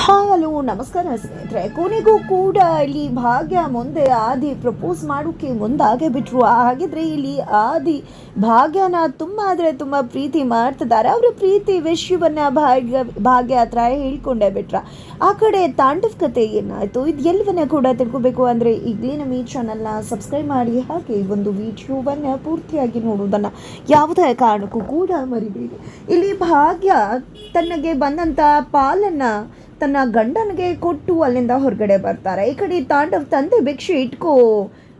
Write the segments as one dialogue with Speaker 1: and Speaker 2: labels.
Speaker 1: Hi, hello, ನಮಸ್ಕಾರ ಸ್ನೇಹಿತರೆ. ಕೊನೆಗೂ ಕೂಡ ಇಲ್ಲಿ ಭಾಗ್ಯ ಮುಂದೆ ಆದಿ ಪ್ರಪೋಸ್ ಮಾಡೋಕ್ಕೆ ಮುಂದಾಗೆ ಬಿಟ್ರು. ಹಾಗಿದ್ರೆ ಇಲ್ಲಿ ಆದಿ ಭಾಗ್ಯನ ತುಂಬ ಅಂದರೆ ತುಂಬ ಪ್ರೀತಿ ಮಾಡ್ತಿದ್ದಾರೆ. ಅವರ ಪ್ರೀತಿ ವಿಷಯವನ್ನು ಭಾಗ್ಯ ಭಾಗ್ಯ ಹತ್ರ ಹೇಳ್ಕೊಂಡೇ ಬಿಟ್ರ. ಆ ಕಡೆ ತಾಂಡವ್ ಕತೆ ಏನಾಯಿತು? ಇದು ಎಲ್ಲವನ್ನ ಕೂಡ ತಿಳ್ಕೊಬೇಕು ಅಂದರೆ ಈಗಲೇ ನಮ್ಮ ಈ ಚಾನಲ್ನ ಸಬ್ಸ್ಕ್ರೈಬ್ ಮಾಡಿ. ಹಾಗೆ ಈ ಒಂದು ವಿಡಿಯೋವನ್ನು ಪೂರ್ತಿಯಾಗಿ ನೋಡುವುದನ್ನು ಯಾವುದೇ ಕಾರಣಕ್ಕೂ ಕೂಡ ಮರಿಬೇಡಿ. ಇಲ್ಲಿ ಭಾಗ್ಯ ತನಗೆ ಬಂದಂಥ ಪಾಲನ್ನು ತನ್ನ ಗಂಡನಿಗೆ ಕೊಟ್ಟು ಅಲ್ಲಿಂದ ಹೊರಗಡೆ ಬರ್ತಾರೆ. ಈ ಕಡೆ ತಾಂಡವ್ ತಂದೆ ಭಿಕ್ಷೆ ಇಟ್ಕೋ.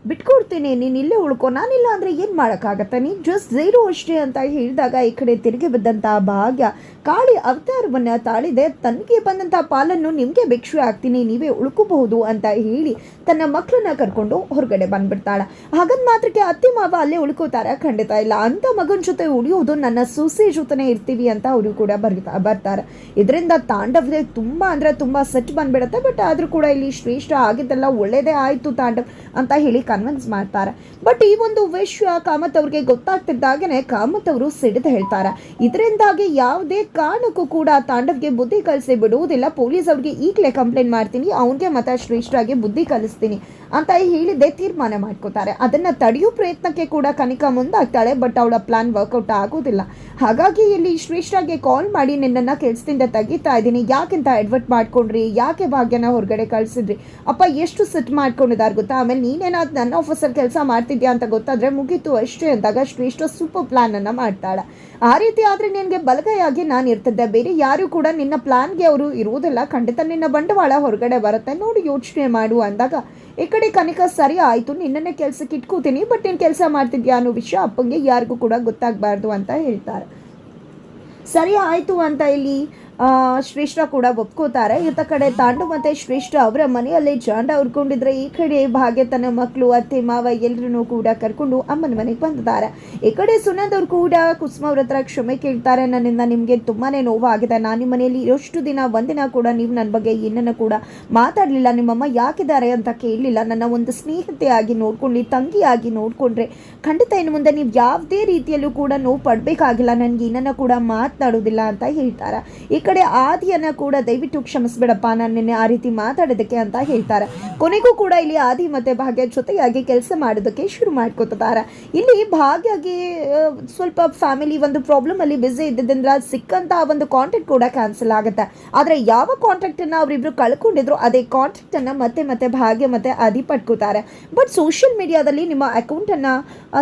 Speaker 1: ಬಿಟ್ಕೊಡ್ತೀನಿ, ನೀನು ಇಲ್ಲೇ ಉಳ್ಕೊ, ನಾನಿಲ್ಲ ಅಂದರೆ ಏನು ಮಾಡೋಕ್ಕಾಗತ್ತೆ? ನೀನು ಜಸ್ಟ್ ಝೀರೋ ಅಷ್ಟೇ ಅಂತ ಹೇಳಿದಾಗ ಈ ಕಡೆ ತಿರುಗಿ ಬಿದ್ದಂಥ ಭಾಗ್ಯ, ಕಾಳಿ ಅವತಾರವನ್ನು ತಾಳಿದೆ. ತನಗೆ ಬಂದಂಥ ಪಾಲನ್ನು ನಿಮಗೆ ಭಿಕ್ಷೆ ಹಾಕ್ತೀನಿ, ನೀವೇ ಉಳ್ಕೋಬಹುದು ಅಂತ ಹೇಳಿ ತನ್ನ ಮಕ್ಕಳನ್ನ ಕರ್ಕೊಂಡು ಹೊರಗಡೆ ಬಂದ್ಬಿಡ್ತಾಳೆ. ಹಾಗಂದ್ ಮಾತ್ರಕ್ಕೆ ಅತ್ತೆ ಮಾವ ಅಲ್ಲೇ ಉಳ್ಕೋತಾರೆ, ಖಂಡಿತ ಇಲ್ಲ. ಅಂತ ಮಗನ ಜೊತೆ ಉಳಿಯೋದು ನನ್ನ ಸೂಸೆ ಜೊತೆನೇ ಇರ್ತೀವಿ ಅಂತ ಅವರು ಕೂಡ ಬರ್ತಾ, ಬರ್ತಾರೆ. ಇದರಿಂದ ತಾಂಡವದೆ ತುಂಬ ಅಂದರೆ ತುಂಬ ಸೆಟ್ ಬಂದ್ಬಿಡುತ್ತೆ, ಬಟ್ ಆದರೂ ಕೂಡ ಇಲ್ಲಿ ಶ್ರೇಷ್ಠ ಆಗಿದ್ದೆಲ್ಲ ಒಳ್ಳೆಯದೇ ಆಯಿತು ತಾಂಡವ್ ಅಂತ ಹೇಳಿ ಕನ್ವಿನ್ಸ್ ಮಾಡ್ತಾರೆ. ಬಟ್ ಈ ಒಂದು ವಿಷಯ ಕಾಮತ್ ಅವ್ರಿಗೆ ಗೊತ್ತಾಗ್ತಿದ್ದಾಗನೆ ಕಾಮತ್ ಅವರು ಸಿಡಿದು ಹೇಳ್ತಾರೆ. ಇದರಿಂದಾಗಿ ಯಾವುದೇ ಕಾರಣಕ್ಕೂ ಕೂಡ ತಾಂಡವ್ಗೆ ಬುದ್ಧಿ ಕಲಿಸಿ ಬಿಡುವುದಿಲ್ಲ. ಪೊಲೀಸ್ ಅವ್ರಿಗೆ ಈಗಲೇ ಕಂಪ್ಲೇಂಟ್ ಮಾಡ್ತೀನಿ. ಅವನಿಗೆ ಮತ ಶ್ರೇಷ್ಠಾಗಿ ಬುದ್ಧಿ ಕಲಿಸ್ತೀನಿ ಅಂತ ಹೇಳಿದೆ ತೀರ್ಮಾನ ಮಾಡ್ಕೋತಾರೆ. ಅದನ್ನ ತಡೆಯೋ ಪ್ರಯತ್ನಕ್ಕೆ ಕೂಡ ಕನಿಕಾ ಮುಂದಾಗ್ತಾಳೆ ಬಟ್ ಅವಳ ಪ್ಲಾನ್ ವರ್ಕೌಟ್ ಆಗೋದಿಲ್ಲ. ಹಾಗಾಗಿ ಇಲ್ಲಿ ಶ್ರೇಷ್ಠಾಗೆ ಕಾಲ್ ಮಾಡಿ ನಿನ್ನನ್ನ ಕೆಲ್ಸದಿಂದ ತೆಗಿತಾ ಇದ್ದೀನಿ. ಯಾಕೆಂತ ಅಡ್ವರ್ಟ್ ಮಾಡ್ಕೊಂಡ್ರಿ? ಯಾಕೆ ಭಾಗ್ಯನ ಹೊರಗಡೆ ಕಳಿಸಿದ್ರಿ? ಅಪ್ಪ, ಎಷ್ಟು ಸೆಟ್ ಮಾಡ್ಕೊಂಡಿದ್ದಾರೆ ಗೊತ್ತಾ? ಆಮೇಲೆ ನೀನೇನಾದ್ರು ನನ್ನ ಆಫೀಸಲ್ಲಿ ಕೆಲಸ ಮಾಡ್ತಿದ್ಯಾ ಅಂತ ಗೊತ್ತಾದ್ರೆ ಮುಗೀತು ಅಷ್ಟೇ ಅಂದಾಗ ಶ್ರೇಷ್ಠ ಸೂಪರ್ ಪ್ಲಾನ್ ಅನ್ನ ಮಾಡ್ತಾಳೆ. ಆ ರೀತಿ ಆದ್ರೆ ನಿನಗೆ ಬಲಗೈಯಾಗಿ ನಾನು ಇರ್ತಿದ್ದೆ. ಬೇರೆ ಯಾರು ಕೂಡ ನಿನ್ನ ಪ್ಲ್ಯಾನ್ಗೆ ಅವರು ಇರುವುದಿಲ್ಲ. ಖಂಡಿತ ನಿನ್ನ ಬಂಡವಾಳ ಹೊರಗಡೆ ಬರುತ್ತೆ. ನೋಡಿ ಯೋಚನೆ ಮಾಡು ಅಂದಾಗ, ಈ ಕಡೆ ಕನಿಕ ಸರಿ ಆಯಿತು, ನಿನ್ನನ್ನೇ ಕೆಲಸಕ್ಕೆ ಇಟ್ಕೋತೀನಿ ಬಟ್ ನೀನು ಕೆಲಸ ಮಾಡ್ತಿದ್ಯಾ ಅನ್ನೋ ವಿಷಯ ಅಪ್ಪಂಗೆ ಯಾರಿಗೂ ಕೂಡ ಗೊತ್ತಾಗಬಾರ್ದು ಅಂತ ಹೇಳ್ತಾರೆ ಸರಿ ಆಯಿತು ಅಂತ ಇಲ್ಲಿ ಶ್ರೇಷ್ಠ ಕೂಡ ಒಪ್ಕೋತಾರೆ. ಇತ್ತ ಕಡೆ ತಾಂಡು ಮತ್ತೆ ಶ್ರೇಷ್ಠ ಅವರ ಮನೆಯಲ್ಲಿ ಜಾಂಡ ಉರ್ಕೊಂಡಿದ್ರೆ ಈ ಕಡೆ ಭಾಗ್ಯ ತನ್ನ ಮಕ್ಕಳು ಅತ್ತೆ, ಮಾವ ಎಲ್ಲರನ್ನೂ ಕೂಡ ಕರ್ಕೊಂಡು ಅಮ್ಮನ ಮನೆಗೆ ಬಂದಿದ್ದಾರೆ. ಈ ಕಡೆ ಸುನಂದ್ ಅವ್ರು ಕೂಡ ಕುಸುಮ ಅವ್ರ ಹತ್ರ ಕ್ಷಮೆ ಕೇಳ್ತಾರೆ. ನನ್ನಿಂದ ನಿಮಗೆ ತುಂಬಾನೇ ನೋವಾಗಿದೆ. ನಾನು ನಿಮ್ಮ ಮನೆಯಲ್ಲಿ ಇರೋಷ್ಟು ದಿನ, ಒಂದಿನ ಕೂಡ ನೀವು ನನ್ನ ಬಗ್ಗೆ ಏನನ್ನು ಕೂಡ ಮಾತಾಡಲಿಲ್ಲ. ನಿಮ್ಮಮ್ಮ ಯಾಕಿದ್ದಾರೆ ಅಂತ ಕೇಳಲಿಲ್ಲ. ನನ್ನ ಒಂದು ಸ್ನೇಹಿತೆಯಾಗಿ ನೋಡ್ಕೊಂಡು, ತಂಗಿಯಾಗಿ ನೋಡಿಕೊಂಡ್ರೆ ಖಂಡಿತ ಇನ್ನು ಮುಂದೆ ನೀವು ಯಾವುದೇ ರೀತಿಯಲ್ಲೂ ಕೂಡ ನೋವು ಪಡಬೇಕಾಗಿಲ್ಲ. ನನಗೆ ಏನನ್ನು ಕೂಡ ಮಾತನಾಡೋದಿಲ್ಲ ಅಂತ ಹೇಳ್ತಾರೆ. ಈ ಆದಿಯನ್ನ ಕೂಡ ದಯವಿಟ್ಟು ಕ್ಷಮಿಸ್ಬಿಡಪ್ಪ. ನಾನು ನಿನ್ನೆ ಆ ರೀತಿ ಮಾತಾಡೋದಕ್ಕೆ ಅಂತ ಹೇಳ್ತಾರೆ. ಕೊನೆಗೂ ಕೂಡ ಇಲ್ಲಿ ಆದಿ ಮತ್ತೆ ಭಾಗ್ಯ ಜೊತೆಯಾಗಿ ಕೆಲಸ ಮಾಡೋದಕ್ಕೆ ಶುರು ಮಾಡ್ಕೋತಿದ್ದಾರೆ. ಇಲ್ಲಿ ಭಾಗ್ಯಗೆ ಸ್ವಲ್ಪ ಫ್ಯಾಮಿಲಿ ಒಂದು ಪ್ರಾಬ್ಲಮ್ ಅಲ್ಲಿ ಬ್ಯುಸಿ ಇದ್ದಿದ್ದರಿಂದ ಸಿಕ್ಕಂತ ಒಂದು ಕಾಂಟ್ಯಾಕ್ಟ್ ಕೂಡ ಕ್ಯಾನ್ಸಲ್ ಆಗುತ್ತೆ. ಆದರೆ ಯಾವ ಕಾಂಟ್ಯಾಕ್ಟ್ ಅನ್ನ ಅವರಿಬ್ರು ಕಳ್ಕೊಂಡಿದ್ರು, ಅದೇ ಕಾಂಟ್ಯಾಕ್ಟ್ ಅನ್ನ ಮತ್ತೆ ಮತ್ತೆ ಭಾಗ್ಯ ಮತ್ತೆ ಆದಿ ಪಡ್ಕೋತಾರೆ. ಬಟ್ ಸೋಷಿಯಲ್ ಮೀಡಿಯಾದಲ್ಲಿ ನಿಮ್ಮ ಅಕೌಂಟ್ ಅನ್ನ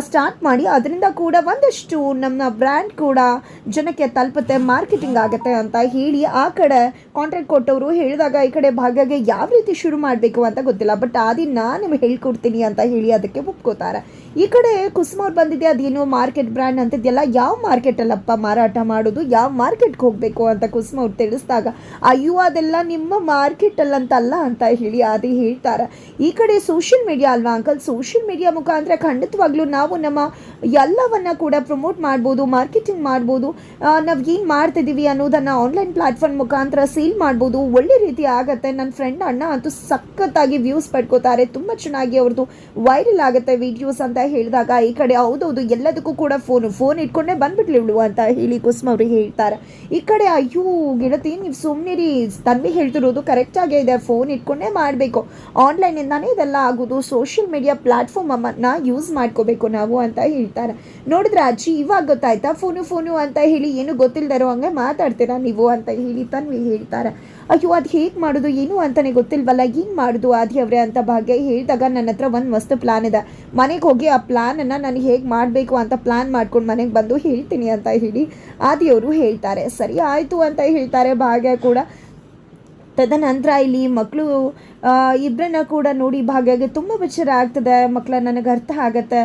Speaker 1: ಸ್ಟಾರ್ಟ್ ಮಾಡಿ, ಅದರಿಂದ ಕೂಡ ಒಂದಷ್ಟು ನಮ್ಮ ಬ್ರ್ಯಾಂಡ್ ಕೂಡ ಜನಕ್ಕೆ ತಲುಪುತ್ತೆ ಮಾರ್ಕೆಟಿಂಗ್ ಆಗುತ್ತೆ ಅಂತ ಹೇಳಿ ಆ ಕಡೆ ಕಾಂಟ್ರಾಕ್ಟ್ ಕೊಟ್ಟವರು ಹೇಳಿದಾಗ ಈ ಕಡೆ ಭಾಗ್ಯಗೆ ಯಾವ ರೀತಿ ಶುರು ಮಾಡಬೇಕು ಅಂತ ಗೊತ್ತಿಲ್ಲ. ಬಟ್ ಆದಿ ನಾನು ನಿಮ್ಗೆ ಹೇಳ್ಕೊಡ್ತೀನಿ ಅಂತ ಹೇಳಿ ಅದಕ್ಕೆ ಒಪ್ಕೋತಾರೆ. ಈ ಕಡೆ ಕುಸುಮವ್ರು ಬಂದಿದೆ ಅದೇನು ಮಾರ್ಕೆಟ್ ಬ್ರ್ಯಾಂಡ್ ಅಂತಿದೆಯಲ್ಲ, ಯಾವ ಮಾರ್ಕೆಟಲ್ಲಪ್ಪ ಮಾರಾಟ ಮಾಡೋದು, ಯಾವ ಮಾರ್ಕೆಟ್ಗೆ ಹೋಗಬೇಕು ಅಂತ ಕುಸುಮ ಅವ್ರು ತಿಳಿಸಿದಾಗ, ಅಯ್ಯೋ ಅದೆಲ್ಲ ನಿಮ್ಮ ಮಾರ್ಕೆಟಲ್ಲಂತಲ್ಲ ಅಂತ ಹೇಳಿ ಆದಿ ಹೇಳ್ತಾರೆ. ಈ ಕಡೆ ಸೋಷಿಯಲ್ ಮೀಡಿಯಾ ಅಲ್ವಾ ಅಂಕಲ್ ಸೋಷಿಯಲ್ ಮೀಡಿಯಾ ಮುಖಾಂತರ ಖಂಡಿತವಾಗ್ಲೂ ನಾವು ನಮ್ಮ ಎಲ್ಲವನ್ನ ಕೂಡ ಪ್ರಮೋಟ್ ಮಾಡ್ಬೋದು ಮಾರ್ಕೆಟಿಂಗ್ ಮಾಡ್ಬೋದು. ನಾವು ಏನು ಮಾಡ್ತಿದ್ದೀವಿ ಅನ್ನೋದನ್ನು ಆನ್ಲೈನ್ ಪ್ಲಾಟ್ಫಾರ್ಮ್ ಮುಖಾಂತರ ಸೇಲ್ ಮಾಡ್ಬೋದು. ಒಳ್ಳೆ ರೀತಿ ಆಗುತ್ತೆ. ನನ್ನ ಫ್ರೆಂಡ್ ಅಣ್ಣ ಅಂತೂ ಸಖತ್ತಾಗಿ ವ್ಯೂಸ್ ಪಡ್ಕೋತಾರೆ. ತುಂಬ ಚೆನ್ನಾಗಿ ಅವ್ರದ್ದು ವೈರಲ್ ಆಗುತ್ತೆ ವಿಡಿಯೋಸ್ ಅಂತ ಹೇಳಿದಾಗ ಈ ಕಡೆ ಹೌದೌದು, ಎಲ್ಲದಕ್ಕೂ ಕೂಡ ಫೋನು, ಫೋನ್ ಇಟ್ಕೊಂಡೇ ಬಂದ್ಬಿಟ್ಲಿ ಇವಳು ಅಂತ ಹೇಳಿ ಕುಸುಮ ಅವರು ಹೇಳ್ತಾರೆ. ಈ ಕಡೆ ಅಯ್ಯೋ ಗೆಳತಿ, ನೀವು ಸುಮ್ಮನಿರಿ ತನ್ವಿ ಹೇಳ್ತಿರೋದು ಕರೆಕ್ಟಾಗೇ ಇದೆ. ಫೋನ್ ಇಟ್ಕೊಂಡೇ ಮಾಡಬೇಕು. ಆನ್ಲೈನಿಂದಾನೇ ಇದೆಲ್ಲ ಆಗೋದು. ಸೋಷಿಯಲ್ ಮೀಡಿಯಾ ಪ್ಲಾಟ್ಫಾರ್ಮ್ ಪ್ಲಾಟ್ಫಾರ್ಮನ್ನು ಯೂಸ್ ಮಾಡ್ಕೋಬೇಕು ನಾವು ಅಂತ ಹೇಳ್ತಾರೆ. ನೋಡಿದ್ರೆ ಅಜ್ಜಿ, ಇವಾಗ ಗೊತ್ತಾಯ್ತಾ? ಫೋನು ಫೋನು ಅಂತ ಹೇಳಿ ಏನು ಗೊತ್ತಿಲ್ಲದೆ ಇರೋ ಹಂಗೆ ಮಾತಾಡ್ತೀರಾ ನೀವು ಅಂತ ಹೇಳಿ ತನ್ವಿ ಹೇಳ್ತಾರೆ, ಅಯ್ಯೋ, ಅದು ಹೇಗೆ ಮಾಡೋದು? ಏನು ಅಂತಲೇ ಗೊತ್ತಿಲ್ವಲ್ಲ? ಹಿಂಗೆ ಮಾಡೋದು ಆದಿ ಅವರೇ? ಅಂತ ಭಾಗ್ಯ ಹೇಳಿದಾಗ, ನನ್ನ ಹತ್ರ ಒಂದು ಮಸ್ತ್ ಪ್ಲಾನ್ ಇದೆ. ಮನೆಗೆ ಹೋಗಿ ಆ ಪ್ಲಾನನ್ನು ನಾನು ಹೇಗೆ ಮಾಡಬೇಕು ಅಂತ ಪ್ಲಾನ್ ಮಾಡ್ಕೊಂಡು ಮನೆಗೆ ಬಂದು ಹೇಳ್ತೀನಿ ಅಂತ ಹೇಳಿ ಆದಿಯವರು ಹೇಳ್ತಾರೆ. ಸರಿ ಆಯಿತು ಅಂತ ಹೇಳ್ತಾರೆ ಭಾಗ್ಯ ಕೂಡ. ತದನಂತರ ಇಲ್ಲಿ ಮಕ್ಕಳು ಇಬ್ಬರನ್ನ ಕೂಡ ನೋಡಿ ಭಾಗ್ಯಗೆ ತುಂಬ ವಿಚಾರ ಆಗ್ತದೆ. ಮಕ್ಕಳ ನನಗೆ ಅರ್ಥ ಆಗತ್ತೆ.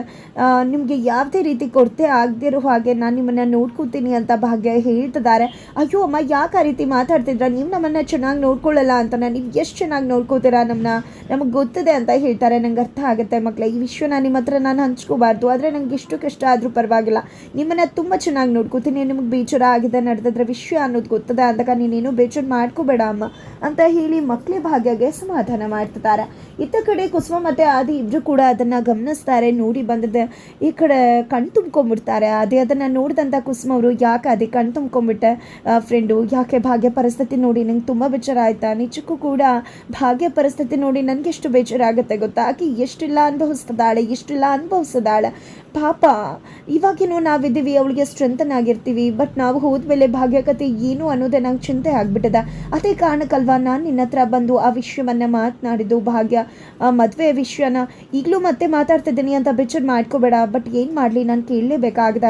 Speaker 1: ನಿಮಗೆ ಯಾವುದೇ ರೀತಿ ಕೊರತೆ ಆಗದಿರೋ ಹಾಗೆ ನಾನು ನಿಮ್ಮನ್ನು ನೋಡ್ಕೊತೀನಿ ಅಂತ ಭಾಗ್ಯ ಹೇಳ್ತಿದ್ದಾರೆ. ಅಯ್ಯೋ ಅಮ್ಮ, ಯಾಕೆ ಆ ರೀತಿ ಮಾತಾಡ್ತಿದ್ರ? ನೀವು ನಮ್ಮನ್ನು ಚೆನ್ನಾಗಿ ನೋಡ್ಕೊಳ್ಳಲ್ಲ ಅಂತ ನೀವು ಎಷ್ಟು ಚೆನ್ನಾಗಿ ನೋಡ್ಕೋತೀರಾ ನಮ್ಮನ್ನ ನಮಗೆ ಗೊತ್ತಿದೆ ಅಂತ ಹೇಳ್ತಾರೆ. ನಂಗೆ ಅರ್ಥ ಆಗುತ್ತೆ ಮಕ್ಕಳ ಈ ವಿಶ್ವನ ನಿಮ್ಮ ಹತ್ರ ನಾನು ಹಂಚ್ಕೋಬಾರ್ದು. ಆದರೆ ನಂಗೆ ಎಷ್ಟು ಕಷ್ಟ ಆದರೂ ಪರವಾಗಿಲ್ಲ. ನಿಮ್ಮನ್ನು ತುಂಬ ಚೆನ್ನಾಗಿ ನೋಡ್ಕೋತೀನಿ. ನಿಮಗೆ ಬೇಜಾರ ಆಗಿದೆ ನಡೆದಿದ್ರೆ ವಿಶ್ವ ಅನ್ನೋದು ಗೊತ್ತದೆ? ಅಂದಾಗ ನೀನೇನು ಬೇಜಾರು ಮಾಡ್ಕೋಬೇಡ ಅಮ್ಮ. ಅಂತ ಹೇಳಿ ಮಕ್ಕಳೇ ಭಾಗ್ಯಗೆ ಸಮಾಧಾನ ಸಮಾಧಾನ ಮಾಡ್ತಿದ್ದಾರೆ. ಇತ್ತ ಕಡೆ ಕುಸುಮ ಮತ್ತು ಆದಿ ಇಬ್ಬರು ಕೂಡ ಅದನ್ನು ಗಮನಿಸ್ತಾರೆ. ನೋಡಿ ಬಂದದ್ದು ಈ ಕಡೆ ಕಣ್ ತುಂಬ್ಕೊಂಡ್ಬಿಡ್ತಾರೆ. ಅದೇ ಅದನ್ನು ನೋಡಿದಂಥ ಕುಸುಮ ಅವರು, ಯಾಕೆ ಅದೇ ಕಣ್ ತುಂಬ್ಕೊಂಡ್ಬಿಟ್ಟೆ ಫ್ರೆಂಡು ಯಾಕೆ ಭಾಗ್ಯ ಪರಿಸ್ಥಿತಿ ನೋಡಿ ನಂಗೆ ತುಂಬ ಬೇಜಾರ ಆಯ್ತಾ ನಿಜಕ್ಕೂ ಕೂಡ ಭಾಗ್ಯ ಪರಿಸ್ಥಿತಿ ನೋಡಿ ನನಗೆ ಎಷ್ಟು ಬೇಜಾರಾಗುತ್ತೆ ಗೊತ್ತಾ? ಆಕೆ ಎಷ್ಟಿಲ್ಲ ಅನುಭವಿಸ್ತದಾಳೆ ಎಷ್ಟಿಲ್ಲ ಅನುಭವಿಸಿದಾಳೆ ಪಾಪ, ಇವಾಗೇನೋ ನಾವಿದ್ದೀವಿ, ಅವಳಿಗೆ ಸ್ಟ್ರೆಂತನ್ ಆಗಿರ್ತೀವಿ ಬಟ್ ನಾವು ಹೋದ್ಮೇಲೆ ಭಾಗ್ಯಕತೆ ಏನು ಅನ್ನೋದೇ ನಂಗೆ ಚಿಂತೆ ಆಗ್ಬಿಟ್ಟದ. ಅದೇ ಕಾರಣಕ್ಕಲ್ವಾ ನಾನು ನಿನ್ನ ಹತ್ರ ಬಂದು ಆ ವಿಷಯವನ್ನು ಮಾತನಾಡಿದ್ದು ಭಾಗ್ಯ. ಮದುವೆ ವಿಷಯನ ಈಗಲೂ ಮತ್ತೆ ಮಾತಾಡ್ತಿದ್ದೀನಿ ಅಂತ ಬಿಚ್ಚರ್ ಮಾಡ್ಕೋಬೇಡ, ಬಟ್ ಏನು ಮಾಡಲಿ ನಾನು ಕೇಳಲೇಬೇಕಾಗ್ದ.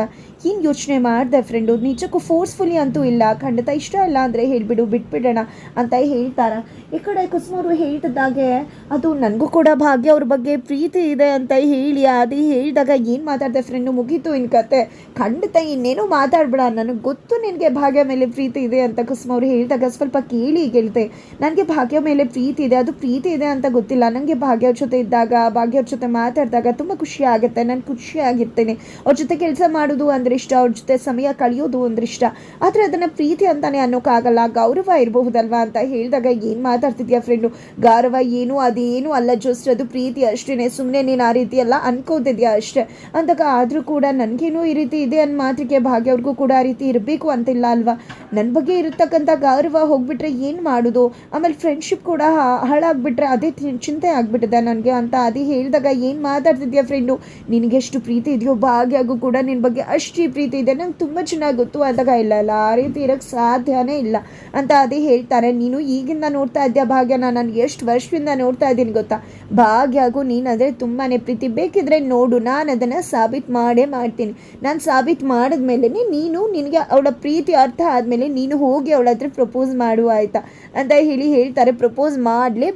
Speaker 1: ಏನು ಯೋಚನೆ ಮಾಡಿದೆ ಫ್ರೆಂಡು ನಿಜಕ್ಕೂ ಫೋರ್ಸ್ಫುಲಿ ಅಂತೂ ಇಲ್ಲ. ಖಂಡಿತ ಇಷ್ಟ ಇಲ್ಲ ಅಂದರೆ ಹೇಳಿಬಿಡು, ಬಿಟ್ಬಿಡೋಣ ಅಂತ ಹೇಳ್ತಾರೆ. ಈ ಕಡೆ ಕುಸುಮರು ಹೇಳ್ತಿದ್ದಾಗೆ, ಅದು ನನಗೂ ಕೂಡ ಭಾಗ್ಯ ಅವ್ರ ಬಗ್ಗೆ ಪ್ರೀತಿ ಇದೆ ಅಂತ ಹೇಳಿ, ಅದು ಹೇಳಿದಾಗ ಏನು ಮಾತಾಡಿದೆ ಫ್ರೆಂಡು ಮುಗೀತು ಇನ್ ಕತೆ. ಖಂಡಿತ ಇನ್ನೇನು ಮಾತಾಡ್ಬೇಡ. ನನಗೆ ಗೊತ್ತು ನಿನಗೆ ಭಾಗ್ಯ ಮೇಲೆ ಪ್ರೀತಿ ಇದೆ ಅಂತ ಕುಸುಮ ಅವ್ರು ಹೇಳಿದಾಗ ಸ್ವಲ್ಪ ಕೇಳಿ ಗೆಲ್ತೆ ನನಗೆ ಭಾಗ್ಯ ಮೇಲೆ ಪ್ರೀತಿ ಇದೆ. ಅದು ಪ್ರೀತಿ ಇದೆ ಅಂತ ಗೊತ್ತಿಲ್ಲ. ನನಗೆ ಭಾಗ್ಯವ್ರ ಜೊತೆ ಇದ್ದಾಗ ಭಾಗ್ಯವ್ರ ಜೊತೆ ಮಾತಾಡಿದಾಗ ತುಂಬ ಖುಷಿ ಆಗುತ್ತೆ. ನಾನು ಖುಷಿಯಾಗಿರ್ತೇನೆ ಅವ್ರ ಜೊತೆ ಕೆಲಸ ಮಾಡೋದು ಅಂದ್ರೆ ಇಷ್ಟ, ಅವ್ರ ಜೊತೆ ಸಮಯ ಕಳೆಯೋದು ಅಂದ್ರೆ ಇಷ್ಟ. ಆದರೆ ಅದನ್ನು ಪ್ರೀತಿ ಅಂತಾನೆ ಅನ್ನೋಕ್ಕಾಗಲ್ಲ ಗೌರವ ಇರಬಹುದಲ್ವಾ ಅಂತ ಹೇಳಿದಾಗ ಏನು ಮಾತಾಡ್ತಿದ್ಯಾ ಫ್ರೆಂಡು ಗೌರವ ಏನು? ಅದೇನು ಅಲ್ಲ ಜಸ್ಟ್ ಅದು ಪ್ರೀತಿ ಅಷ್ಟೇ ಸುಮ್ಮನೆ ನೀನು ಆ ರೀತಿ ಎಲ್ಲ ಅನ್ಕೋತಿದ್ಯಾ ಅಷ್ಟೇ. ಅಂದಾಗ ಆದರೂ ಕೂಡ ನನಗೇನು ಈ ರೀತಿ ಇದೆ ಅನ್ನೋ ಮಾತ್ರಕ್ಕೆ ಭಾಗ್ಯವ್ರಿಗೂ ಕೂಡ ಆ ರೀತಿ ಇರಬೇಕು ಅಂತಿಲ್ಲ ಅಲ್ವಾ? ನನ್ನ ಬಗ್ಗೆ ಇರತಕ್ಕಂಥ ಗೌರವ ಹೋಗ್ಬಿಟ್ರೆ ಏನು ಮಾಡೋದು? ಆಮೇಲೆ ಫ್ರೆಂಡ್ಶಿಪ್ ಕೂಡ ಹಾ- ಹಾಳಾಗ್ಬಿಟ್ರೆ, ಅದೇ ಚಿಂತೆ ಆಗ್ಬಿಟ್ಟಿದೆ ನನಗೆ ಅಂತ ಅದೇ ಹೇಳಿದಾಗ, ಏನು ಮಾತಾಡ್ತಿದ್ಯಾ ಫ್ರೆಂಡು ನಿನಗೆಷ್ಟು ಪ್ರೀತಿ ಇದೆಯೋ, ಭಾಗ್ಯಗೂ ಕೂಡ ನಿನ್ನ ಬಗ್ಗೆ ಅಷ್ಟು ಪ್ರೀತಿ ಇದೆ. ನಂಗೆ ತುಂಬ ಚೆನ್ನಾಗಿ ಗೊತ್ತು. ಅಂದಾಗ ಇಲ್ಲ ಇಲ್ಲ, ಆ ರೀತಿ ಇರೋಕ್ಕೆ ಸಾಧ್ಯನೇ ಇಲ್ಲ ಅಂತ ಅದೇ ಹೇಳ್ತಾರೆ. ನೀನು ಈಗಿಂದ ನೋಡ್ತಾ ಇದ್ದೀಯ ಭಾಗ್ಯನ ನಾನು ಎಷ್ಟು ವರ್ಷದಿಂದ ನೋಡ್ತಾ ಇದ್ದೀನಿ ಗೊತ್ತಾ? ಭಾಗ್ಯಾಗೂ ನೀನು ಅಂದರೆ ತುಂಬಾ ಪ್ರೀತಿ. ಬೇಕಿದ್ರೆ ನೋಡು, ನಾನು ಅದನ್ನು ಸಾಬೀತು ಮಾಡೇ ಮಾಡ್ತೀನಿ. ನಾನು ಸಾಬೀತು ಮಾಡಿದ್ಮೇಲೆ ನೀನು ನಿನಗೆ ಅವಳ ಪ್ರೀತಿ ಅರ್ಥ ಆದಮೇಲೆ ನೀನು ಹೋಗಿ ಅವಳ ಹತ್ರ ಪ್ರಪೋಸ್ ಮಾಡು, ಆಯಿತಾ? ಅಂತ ಹೇಳಿ ಹೇಳ್ತಾರೆ. ಪ್ರಪೋಸ್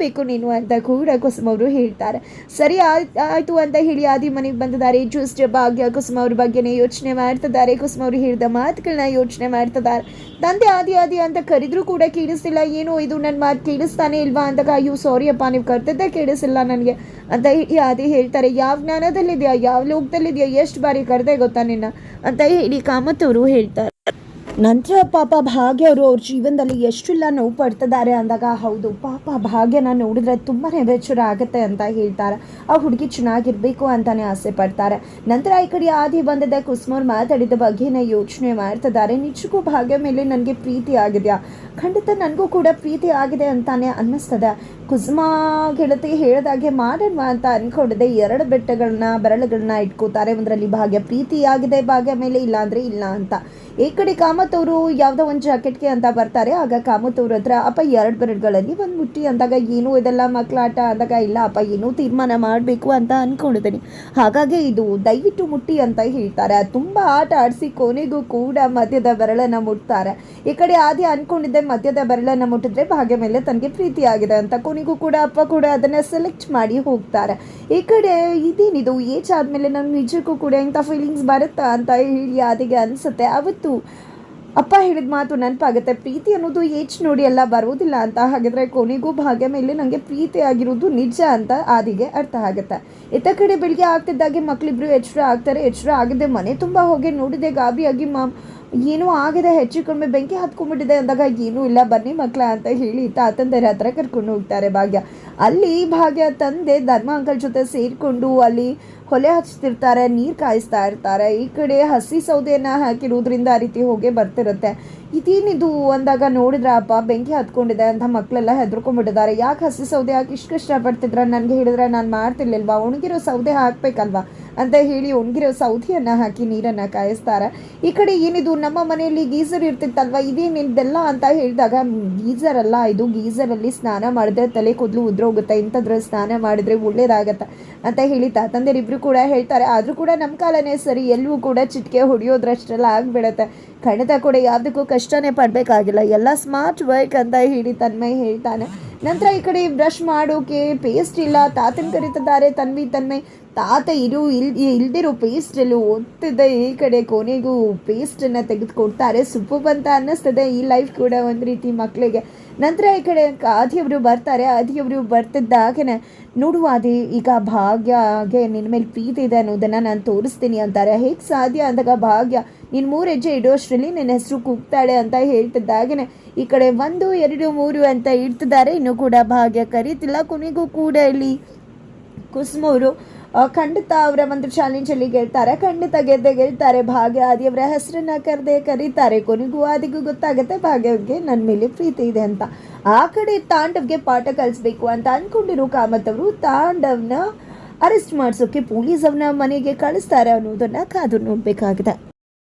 Speaker 1: ಮಾಡಲೇಬೇಕು ನೀನು ಅಂತ ಕೂಡ ಕುಸುಮ ಅವರು ಹೇಳ್ತಾರೆ. ಸರಿ ಆಯ್ತು ಅಂತ ಹೇಳಿ ಆದಿ ಮನೆಗೆ ಬಂದಿದ್ದಾರೆ. ಜಸ್ಟ್ ಭಾಗ್ಯ ಕುಸುಮ ಅವ್ರ ಬಗ್ಗೆನೇ ಯೋಚನೆ ಮಾಡ್ತಿದ್ದಾರೆ. ಕುಸುಮ ಅವರು ಹೇಳಿದ ಮಾತುಗಳನ್ನ ಯೋಚನೆ ಮಾಡ್ತಿದ್ದಾರೆ. ತಂದೆ ಆದಿ ಆದಿ ಅಂತ ಕರೆದ್ರೂ ಕೂಡ ಕೇಳಿಸ್ತಿಲ್ಲ. ಏನೋ ಇದು ನನ್ನ ಮಾತು ಕೇಳಿಸ್ತಾನೆ ಇಲ್ವಾ ಅಂತ ಅಯ್ಯೋ ಸಾರಿ ಅಪ್ಪ, ನೀವು ಕರ್ತದ್ದೇ ಕೇಳಿಸಿಲ್ಲ ನನಗೆ ಅಂತ ಹೇಳಿ ಆದಿ ಹೇಳ್ತಾರೆ. ಯಾವ ಜ್ಞಾನದಲ್ಲಿದೆಯಾ? ಯಾವ ಲೋಕದಲ್ಲಿದೆಯಾ? ಎಷ್ಟು ಬಾರಿ ಕರೆದೆ ಗೊತ್ತಾ ನಿನ್ನ? ಅಂತ ಹೇಳಿ ಕಾಮತ್ ಅವರು ಹೇಳ್ತಾರೆ. ನಂತರ ಪಾಪ ಭಾಗ್ಯ ಅವರು ಅವ್ರ ಜೀವನದಲ್ಲಿ ಎಷ್ಟೆಲ್ಲ ನೋವು ಪಡ್ತಿದ್ದಾರೆ ಅಂದಾಗ, ಹೌದು, ಪಾಪ ಭಾಗ್ಯನ ನೋಡಿದ್ರೆ ತುಂಬಾ ಬೇಚರ ಆಗುತ್ತೆ ಅಂತ ಹೇಳ್ತಾರೆ. ಆ ಹುಡುಗಿ ಚೆನ್ನಾಗಿರ್ಬೇಕು ಅಂತಾನೆ ಆಸೆ ಪಡ್ತಾರೆ. ನಂತರ ಈ ಕಡೆ ಆದಿ ಬಂದಿದ್ದ ಕುಸುಮವ್ರು ಮಾತಾಡಿದ ಬಗ್ಗೆನ ಯೋಚನೆ ಮಾಡ್ತಿದ್ದಾರೆ. ನಿಜಕ್ಕೂ ಭಾಗ್ಯ ಮೇಲೆ ನನಗೆ ಪ್ರೀತಿ ಆಗಿದೆಯಾ? ಖಂಡಿತ ನನಗೂ ಕೂಡ ಪ್ರೀತಿ ಆಗಿದೆ ಅಂತಾನೆ ಅನ್ನಿಸ್ತದೆ. ಕುಸುಮ ಗೆಳತಿ ಹೇಳಿದಾಗೆ ಮಾಡೋಣ ಅಂತ ಅನ್ಕೊಂಡಿದ್ದೆ. ಎರಡು ಬೆಟ್ಟಗಳನ್ನ, ಬೆರಳುಗಳನ್ನ ಇಟ್ಕೋತಾರೆ. ಒಂದರಲ್ಲಿ ಭಾಗ್ಯ ಪ್ರೀತಿ ಆಗಿದೆ, ಭಾಗ್ಯ ಮೇಲೆ ಇಲ್ಲ ಅಂದ್ರೆ ಇಲ್ಲ ಅಂತ. ಈ ಕಡೆ ಕಾಮತ್ ಅವರು ಯಾವುದೋ ಒಂದು ಜಾಕೆಟ್ಗೆ ಅಂತ ಬರ್ತಾರೆ. ಆಗ ಕಾಮತ್ ಅವ್ರ ಹತ್ರ, ಅಪ್ಪ, ಎರಡು ಬೆರಳುಗಳಲ್ಲಿ ಒಂದು ಮುಟ್ಟಿ ಅಂದಾಗ ಏನು ಇದೆಲ್ಲ ಮಕ್ಕಳಾಟ ಅಂದಾಗ ಇಲ್ಲ, ಅಪ್ಪ, ಏನೂ ತೀರ್ಮಾನ ಮಾಡಬೇಕು ಅಂತ ಅಂದ್ಕೊಂಡಿದ್ದೀನಿ ಹಾಗಾಗಿ ಇದು ದಯವಿಟ್ಟು ಮುಟ್ಟಿ ಅಂತ ಹೇಳ್ತಾರೆ. ತುಂಬ ಆಟ ಆಡಿಸಿ ಕೊನೆಗೂ ಕೂಡ ಮಧ್ಯದ ಬೆರಳನ್ನು ಮುಟ್ತಾರೆ. ಈ ಕಡೆ ಆದಿ ಅನ್ಕೊಂಡಿದ್ದೆ ಮಧ್ಯದ ಬೆರಳನ್ನು ಮುಟ್ಟಿದ್ರೆ ಭಾಗ್ಯ ಮೇಲೆ ತನಗೆ ಪ್ರೀತಿ ಆಗಿದೆ ಅಂತ. ಕೊನೆಗೂ ಕೂಡ ಅಪ್ಪ ಕೂಡ ಅದನ್ನು ಸೆಲೆಕ್ಟ್ ಮಾಡಿ ಹೋಗ್ತಾರೆ. ಈ ಕಡೆ ಇದೇನಿದು? ಏಜ್ ಆದಮೇಲೆ ನನಗೆ ನಿಜಕ್ಕೂ ಕೂಡ ಇಂಥ ಫೀಲಿಂಗ್ಸ್ ಬರುತ್ತಾ ಅಂತ ಹೇಳಿ ಆದಿಗೆ ಅನಿಸುತ್ತೆ. ಅವತ್ತು ಅಪ್ಪ ಹೇಳಿದ ಮಾತು ನೆನಪಾಗುತ್ತೆ. ಪ್ರೀತಿ ಅನ್ನೋದು ಏಜ್ ನೋಡಿ ಎಲ್ಲ ಬರೋದಿಲ್ಲ ಅಂತ. ಹಾಗಿದ್ರೆ ಕೊನೆಗೂ ಭಾಗ್ಯ ಮೇಲೆ ನನಗೆ ಪ್ರೀತಿ ಆಗಿರೋದು ನಿಜ ಅಂತ ಆದಿಗೆ ಅರ್ಥ ಆಗುತ್ತೆ. ಇತ್ತ ಕಡೆ ಬೆಳಿಗ್ಗೆ ಆಗ್ತಿದ್ದಾಗೆ ಮಕ್ಕಳಿಬ್ರು ಎಚ್ಚರ ಆಗ್ತಾರೆ. ಎಚ್ಚರ ಆಗದೆ ಮನೆ ತುಂಬ ಹೋಗಿ ನೋಡಿದೆ. ಗಾಬಿಯಾಗಿ ಮಾಮ್ ಏನೋ ಆಗಿದೆ, ಹೆಚ್ಚು ಕಡಿಮೆ ಬೆಂಕಿ ಹತ್ಕೊಂಡ್ಬಿಟ್ಟಿದೆ ಅಂದಾಗ ಏನೂ ಇಲ್ಲ, ಬನ್ನಿ ಮಕ್ಕಳ ಅಂತ ಹೇಳಿ ತಾತಂದರ ಹತ್ರ ಕರ್ಕೊಂಡು ಹೋಗ್ತಾರೆ ಭಾಗ್ಯ. ಅಲ್ಲಿ ಭಾಗ್ಯ ತಂದೆ ಧರ್ಮ ಅಂಕಲ್ ಜೊತೆ ಸೇರಿಕೊಂಡು ಅಲ್ಲಿ ಹೊಲೆ ಹಚ್ತಿರ್ತಾರೆ, ನೀರು ಕಾಯಿಸ್ತಾ ಇರ್ತಾರೆ. ಈ ಕಡೆ ಹಸಿ ಸೌದೆಯನ್ನು ಹಾಕಿರೋದ್ರಿಂದ ಆ ರೀತಿ ಹೋಗೇ ಬರ್ತಿರುತ್ತೆ. ಇದೇನಿದು ಅಂದಾಗ ನೋಡಿದ್ರೆ ಅಪ್ಪ ಬೆಂಕಿ ಹತ್ಕೊಂಡಿದೆ ಅಂತ ಮಕ್ಕಳೆಲ್ಲ ಹೆದರ್ಕೊಂಡ್ಬಿಟ್ಟಿದ್ದಾರೆ. ಯಾಕೆ ಹಸಿ ಸೌದೆ ಹಾಕಿ ಇಷ್ಟು ಕಷ್ಟಪಡ್ತಿದ್ರ ನನಗೆ ಹೇಳಿದ್ರೆ ನಾನು ಮಾಡ್ತಿರ್ಲಿಲ್ವಾ? ಒಣಗಿರೋ ಸೌದೆ ಹಾಕ್ಬೇಕಲ್ವಾ? ಅಂತ ಹೇಳಿ ಒಣಗಿರೋ ಸೌದೆಯನ್ನು ಹಾಕಿ ನೀರನ್ನು ಕಾಯಿಸ್ತಾರೆ. ಈ ಕಡೆ ಏನಿದು? ನಮ್ಮ ಮನೆಯಲ್ಲಿ ಗೀಸರ್ ಇರ್ತಿತ್ತಲ್ವ? ಇದೇನಿದೆಲ್ಲ ಅಂತ ಹೇಳಿದಾಗ ಗೀಸರ್ ಅಲ್ಲ ಇದು. ಗೀಸರಲ್ಲಿ ಸ್ನಾನ ಮಾಡಿದ್ರೆ ತಲೆ ಕೂದಲು ಉದ್ರೋಗುತ್ತೆ. ಇಂಥದ್ರ ಸ್ನಾನ ಮಾಡಿದ್ರೆ ಒಳ್ಳೇದಾಗತ್ತೆ. ಅಂತ ಹೇಳಿ ತಂದೆರಿಬ್ರು ಕೂಡ ಹೇಳ್ತಾರೆ. ಆದರೂ ಕೂಡ ನಮ್ಮ ಕಾಲನೇ ಸರಿ. ಎಲ್ಲವೂ ಕೂಡ ಚಿಟಿಕೆ ಹೊಡೆಯೋದ್ರಷ್ಟೆಲ್ಲ ಆಗಿಬಿಡತ್ತೆ. ಖಂಡಿತ ಕೂಡ ಯಾವುದಕ್ಕೂ ಕಷ್ಟನೇ ಪಡಬೇಕಾಗಿಲ್ಲ. ಎಲ್ಲ ಸ್ಮಾರ್ಟ್ ವರ್ಕ್ ಅಂತ ಹೇಳಿ ತನ್ಮಯ್ ಹೇಳ್ತಾನೆ. ನಂತರ ಈ ಕಡೆ ಬ್ರಷ್ ಮಾಡೋಕೆ ಪೇಸ್ಟ್ ಇಲ್ಲ. ತಾತನ್ ಕರೀತಿದ್ದಾರೆ, ತನ್ವಿ, ತನ್ಮಯ್. ತಾತ ಇರು ಇಲ್ ಇಲ್ದಿರೋ ಪೇಸ್ಟಲ್ಲಿ ಒತ್ತಿದೆ ಈ ಕಡೆ ಕೊನೆಗೂ ಪೇಸ್ಟನ್ನು ತೆಗೆದುಕೊಡ್ತಾರೆ. ಸುಪ್ಪು ಬಂತ ಅನ್ನಿಸ್ತದೆ ಈ ಲೈಫ್ ಕೂಡ ಒಂದು ರೀತಿ ಮಕ್ಕಳಿಗೆ ನಂತರ ಈ ಕಡೆ ಆದಿಯವರು ಬರ್ತಾರೆ. ಆದಿಯವರು ಬರ್ತಿದ್ದಾಗನೆ ನೋಡುವ ಅದೇ ಈಗ ಭಾಗ್ಯಗೆ ನಿನ್ನ ಮೇಲೆ ಪ್ರೀತಿ ಇದೆ ಅನ್ನೋದನ್ನು ನಾನು ತೋರಿಸ್ತೀನಿ ಅಂತಾರೆ. ಹೇಗೆ ಸಾಧ್ಯ ಅಂದಾಗ ಭಾಗ್ಯ ನೀನು ಮೂರು ಹೆಜ್ಜೆ ಇಡೋಷ್ಟರಲ್ಲಿ ನನ್ನ ಹೆಸರು ಕೂಗ್ತಾಳೆ ಅಂತ ಹೇಳ್ತಿದ್ದಾಗೇನೆ ಈ ಕಡೆ ಒಂದು ಎರಡು ಮೂರು ಅಂತ ಇಡ್ತಿದ್ದಾರೆ. ಇನ್ನೂ ಕೂಡ ಭಾಗ್ಯ ಕರೀತಿಲ್ಲ. ಕೊನೆಗೂ ಕೂಡ ಇಲ್ಲಿ ಕುಸುಮ ಅವರು ಆ, ಖಂಡಿತ ಅವರ ಒಂದು ಚಾಲೆಂಜಲ್ಲಿ ಗೆಲ್ತಾರೆ. ಖಂಡಿತ ಗೆದ್ದೆ ಗೆಲ್ತಾರೆ. ಭಾಗ್ಯ ಆದಿಯವರ ಹೆಸರನ್ನ ಕರೆದೇ ಕರೀತಾರೆ. ಕೊನೆಗೂ ಆದಿಗೂ ಗೊತ್ತಾಗುತ್ತೆ. ಭಾಗ್ಯವ್ಗೆ ನನ್ನ ಮೇಲೆ ಪ್ರೀತಿ ಇದೆ ಅಂತ. ಆ ಕಡೆ ತಾಂಡವ್ಗೆ ಪಾಠ ಕಲಿಸ್ಬೇಕು ಅಂತ ಅಂದ್ಕೊಂಡಿರೋ ಕಾಮತ್ ಅವರು ತಾಂಡವ್ನ ಅರೆಸ್ಟ್ ಮಾಡಿಸೋಕೆ ಪೊಲೀಸ್ ಅವನ ಮನೆಗೆ ಕಳಿಸ್ತಾರೆ ಅನ್ನೋದನ್ನ ಕಾದು ನೋಡಬೇಕಾಗಿದೆ.